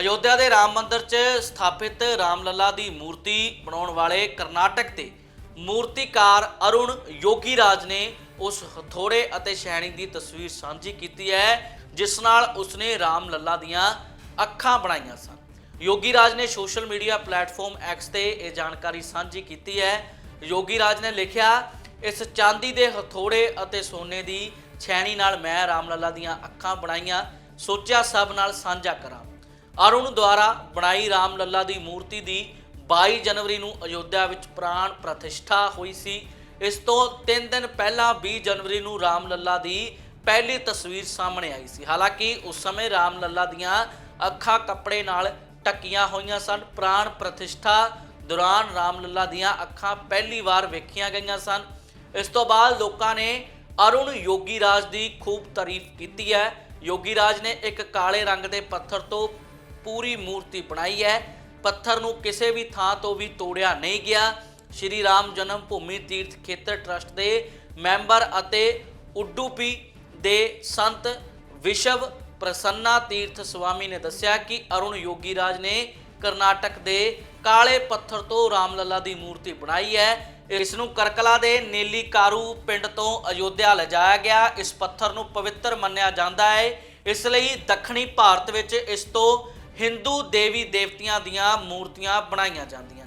ਅਯੋਧਿਆ ਦੇ ਰਾਮ ਮੰਦਿਰ 'ਚ ਸਥਾਪਿਤ ਰਾਮ ਲੱਲਾ ਦੀ ਮੂਰਤੀ ਬਣਾਉਣ ਵਾਲੇ ਕਰਨਾਟਕ ਦੇ ਮੂਰਤੀਕਾਰ ਅਰੁਣ ਯੋਗੀ ਰਾਜ ਨੇ ਉਸ ਹਥੋੜੇ ਅਤੇ ਸ਼ੈਣੀ ਦੀ ਤਸਵੀਰ ਸਾਂਝੀ ਕੀਤੀ ਹੈ, ਜਿਸ ਨਾਲ ਉਸਨੇ ਰਾਮ ਲੱਲਾ ਦੀਆਂ ਅੱਖਾਂ ਬਣਾਈਆਂ ਸਨ। ਯੋਗੀ ਰਾਜ ਨੇ ਸੋਸ਼ਲ ਮੀਡੀਆ ਪਲੇਟਫਾਰਮ ਐਕਸ ਤੇ ਇਹ ਜਾਣਕਾਰੀ ਸਾਂਝੀ ਕੀਤੀ ਹੈ। ਯੋਗੀ ਰਾਜ ਨੇ ਲਿਖਿਆ, ਇਸ ਚਾਂਦੀ ਦੇ ਹਥੋੜੇ ਅਤੇ ਸੋਨੇ ਦੀ ਛੈਣੀ ਨਾਲ ਮੈਂ ਰਾਮ ਲੱਲਾ ਦੀਆਂ ਅੱਖਾਂ ਬਣਾਈਆਂ, ਸੋਚਿਆ ਸਭ ਨਾਲ ਸਾਂਝਾ ਕਰਾਂ। ਅਰੁਣ ਦੁਆਰਾ ਬਣਾਈ ਰਾਮ ਲੱਲਾ ਦੀ ਮੂਰਤੀ ਦੀ 22 ਜਨਵਰੀ ਨੂੰ ਅਯੋਧਿਆ ਵਿੱਚ ਪ੍ਰਾਣ ਪ੍ਰਤਿਸ਼ਠਾ ਹੋਈ ਸੀ। ਇਸ ਤੋਂ 3 ਦਿਨ ਪਹਿਲਾਂ 20 ਜਨਵਰੀ ਨੂੰ ਰਾਮ ਲੱਲਾ ਦੀ ਪਹਿਲੀ ਤਸਵੀਰ ਸਾਹਮਣੇ ਆਈ ਸੀ। ਹਾਲਾਂਕਿ ਉਸ ਸਮੇਂ ਰਾਮ ਲੱਲਾ ਦੀਆਂ ਅੱਖਾਂ ਕੱਪੜੇ ਨਾਲ ਟੱਕੀਆਂ ਹੋਈਆਂ ਸਨ। ਪ੍ਰਾਣ ਪ੍ਰਤਿਸ਼ਠਾ ਦੌਰਾਨ ਰਾਮ ਲੱਲਾ ਦੀਆਂ ਅੱਖਾਂ ਪਹਿਲੀ ਵਾਰ ਵੇਖੀਆਂ ਗਈਆਂ ਸਨ। ਇਸ ਤੋਂ ਬਾਅਦ ਲੋਕਾਂ ਨੇ ਅਰੁਣ ਯੋਗੀ ਰਾਜ ਦੀ ਖੂਬ ਤਾਰੀਫ ਕੀਤੀ ਹੈ। ਯੋਗੀ ਰਾਜ ਨੇ ਇੱਕ ਕਾਲੇ ਰੰਗ ਦੇ ਪੱਥਰ ਤੋਂ ਪੂਰੀ ਮੂਰਤੀ ਬਣਾਈ ਹੈ। ਪੱਥਰ ਨੂੰ ਕਿਸੇ ਵੀ ਥਾਂ ਤੋਂ ਵੀ ਤੋੜਿਆ ਨਹੀਂ ਗਿਆ। ਸ਼੍ਰੀ ਰਾਮ ਜਨਮ ਭੂਮੀ ਤੀਰਥ ਖੇਤਰ ਟਰਸਟ ਦੇ ਮੈਂਬਰ ਅਤੇ ਉਡੂਪੀ ਦੇ ਸੰਤ ਵਿਸ਼ਵ ਪ੍ਰਸੰਨਾ ਤੀਰਥ ਸਵਾਮੀ ਨੇ ਦੱਸਿਆ ਕਿ ਅਰੁਣ ਯੋਗੀ ਰਾਜ ਨੇ ਕਰਨਾਟਕ ਦੇ ਕਾਲੇ ਪੱਥਰ ਤੋਂ ਰਾਮਲੱਲਾ ਦੀ ਮੂਰਤੀ ਬਣਾਈ ਹੈ। ਇਸ ਨੂੰ ਕਰਕਲਾ ਦੇ ਨੀਲੀ ਕਾਰੂ ਪਿੰਡ ਤੋਂ ਅਯੋਧਿਆ ਲਿਜਾਇਆ ਗਿਆ। ਇਸ ਪੱਥਰ ਨੂੰ ਪਵਿੱਤਰ ਮੰਨਿਆ ਜਾਂਦਾ ਹੈ। ਇਸ ਲਈ ਦੱਖਣੀ ਭਾਰਤ ਵਿੱਚ ਇਸ ਤੋਂ ਹਿੰਦੂ ਦੇਵੀ ਦੇਵਤਿਆਂ ਦੀਆਂ ਮੂਰਤੀਆਂ ਬਣਾਈਆਂ ਜਾਂਦੀਆਂ